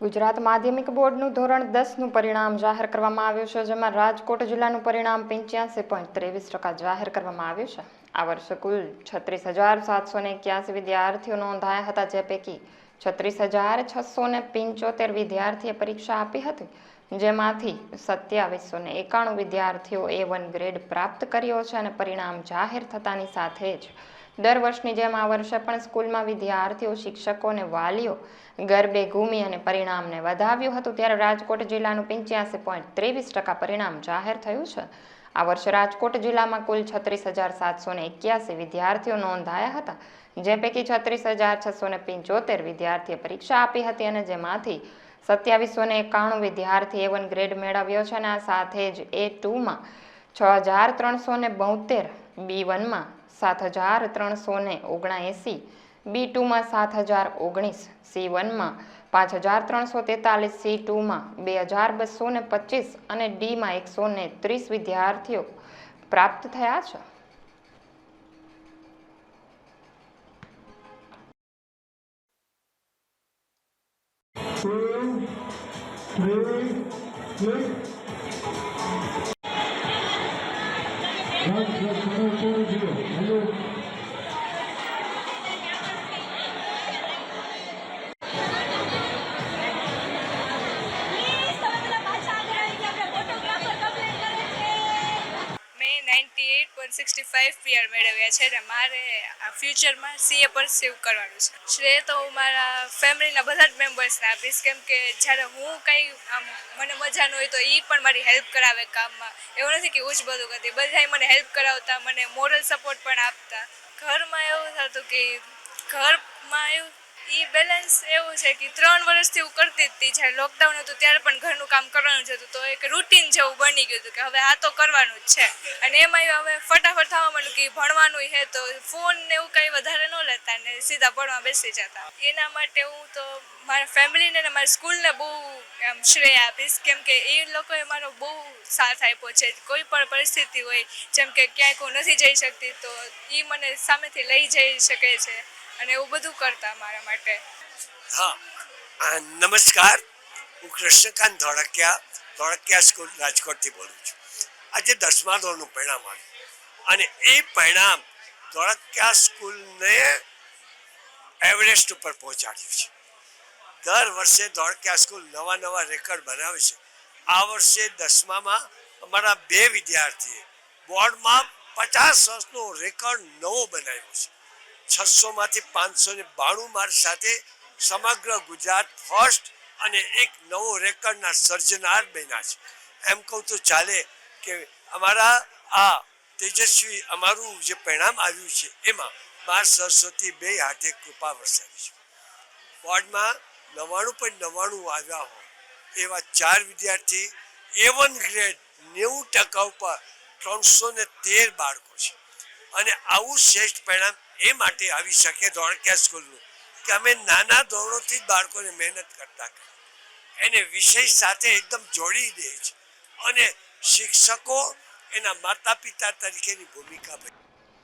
ગુજરાત માધ્યમિક બોર્ડનું ધોરણ દસનું પરિણામ જાહેર કરવામાં આવ્યું છે, જેમાં રાજકોટ જિલ્લાનું પરિણામ પંચ્યાસી પોઈન્ટ ત્રેવીસ ટકા જાહેર કરવામાં આવ્યું છે. આ વર્ષે કુલ છત્રીસ હજાર સાતસો ને એક્યાસી વિદ્યાર્થીઓ નોંધાયા હતા, જે પૈકી છત્રીસ હજાર છસો ને પંચોતેર વિદ્યાર્થીએ પરીક્ષા આપી હતી, જેમાંથી સત્યાવીસો ને એકાણું વિદ્યાર્થીઓ એ વન ગ્રેડ પ્રાપ્ત કર્યો છે અને પરિણામ જાહેર થતાની સાથે જ દર વર્ષની જેમ આ વર્ષે પણ સ્કૂલમાં વિદ્યાર્થીઓ, શિક્ષકો અને વાલીઓ ગરબે ઘૂમી અને પરિણામને વધાવ્યું હતું. ત્યારે રાજકોટ જિલ્લાનું પંચ્યાસી પોઈન્ટ ત્રેવીસ ટકા પરિણામ જાહેર થયું છે. આ વર્ષે રાજકોટ જિલ્લામાં કુલ છત્રીસ હજાર સાતસો ને એક્યાસી વિદ્યાર્થીઓ નોંધાયા હતા, જે પૈકી છત્રીસ હજાર છસો ને પંચોતેર વિદ્યાર્થીએ પરીક્ષા આપી હતી અને જેમાંથી સત્યાવીસો ને એકાણું વિદ્યાર્થી એ વન ગ્રેડ મેળવ્યો છે અને આ સાથે જ એ ટુમાં છ હજાર ત્રણસો ને બોતેર બી વનમાં સાત હજાર ત્રણસો ને ઓગણએંસી બી ટુમાં સાત હજાર ઓગણીસ સી વનમાં પાંચ હજાર ત્રણસો તેતાલીસ સી ટુમાં બે હજાર બસો ને પચીસ અને ડીમાં એકસો ને ત્રીસ વિદ્યાર્થીઓ પ્રાપ્ત થયા છે. Two, three, 咱们咱们公司几个咱就 ninety eight point sixty five PR મેળવ્યા છે અને મારે આ ફ્યુચરમાં સીએ પરસ્યુ કરવાનું છે. શ્રેય, તો હું મારા ફેમિલીના બધા જ મેમ્બર્સને આપીશ કેમ કે જ્યારે હું કંઈ આમ મને મજા ન હોય તો એ પણ મારી હેલ્પ કરાવે કામમાં. એવું નથી કે હું બધું કરતી. બધાય મને હેલ્પ કરાવતા, મને મોરલ સપોર્ટ પણ આપતા. ઘરમાં એવું થતું કે ઘરમાં એવું એ બેલેન્સ એવું છે કે ત્રણ વર્ષથી હું કરતી હતી જ્યારે લોકડાઉન હતું ત્યારે પણ ઘરનું કામ કરવાનું જ હતું. તો એક રૂટીન જેવું બની ગયું હતું કે હવે આ તો કરવાનું જ છે. અને એમાં હવે ફટાફટ થવા માંડ્યું કે ભણવાનું છે તો ફોન ને એવું કંઈ વધારે ન લેતા ને સીધા ભણવા બેસી જતા. એના માટે હું તો મારા ફેમિલીને ને મારી સ્કૂલને બહુ આમ શ્રેય આપીશ. કેમ કે એ લોકોએ મારો બહુ સાથ આપ્યો છે. કોઈ પણ પરિસ્થિતિ હોય, જેમ કે ક્યાંય હું નથી જઈ શકતી, તો એ મને સામેથી લઈ જઈ શકે છે. અને એવું બધું કરતા મારા માટે. હા નમસ્કાર. હું કૃષ્ણકાંત ધોળકિયા ધોળકિયા સ્કૂલ રાજકોટથી બોલું છું. આજે દસમા ધોરણનું પરિણામ આવ્યું. અને એ પરિણામ ધોળકિયા સ્કૂલને એવરેસ્ટ ઉપર પહોંચાડ્યું છે. દર વર્ષે ધોળકિયા સ્કૂલ નવા નવા રેકોર્ડ બનાવે છે. આ વર્ષે દસમામાં અમારા બે વિદ્યાર્થીએ બોર્ડમાં પચાસ વર્ષનો રેકોર્ડ નવો બનાવ્યો છે. છસોમાંથી પાંચસો ને બાણું માર્ક સાથે સમગ્ર ગુજરાત ફર્સ્ટ અને એક નવો રેકોર્ડના સર્જનાર બન્યા છે. એમ કહું તો ચાલે કે અમારા આ તેજસ્વી અમારું જે પરિણામ આવ્યું છે, એમાં મા સરસ્વતી બે હાથે કૃપા વરસાવી છે. બોર્ડમાં નવ્વાણું પોઈન્ટ નવ્વાણું આવ્યા હોય, એવા ચાર વિદ્યાર્થી એ વન ગ્રેડ નેવું ટકા ઉપર ત્રણસો ને તેર બાળકો છે. અને આવું શ્રેષ્ઠ પરિણામ એ માટે આવી શકે ધોળકિયા સ્કૂલનું કે અમે નાના ધોરણોથી જ બાળકોને મહેનત કરતા એને વિષય સાથે એકદમ જોડી દે છે. અને શિક્ષકો એના માતા પિતા તરીકેની ભૂમિકા ભજવે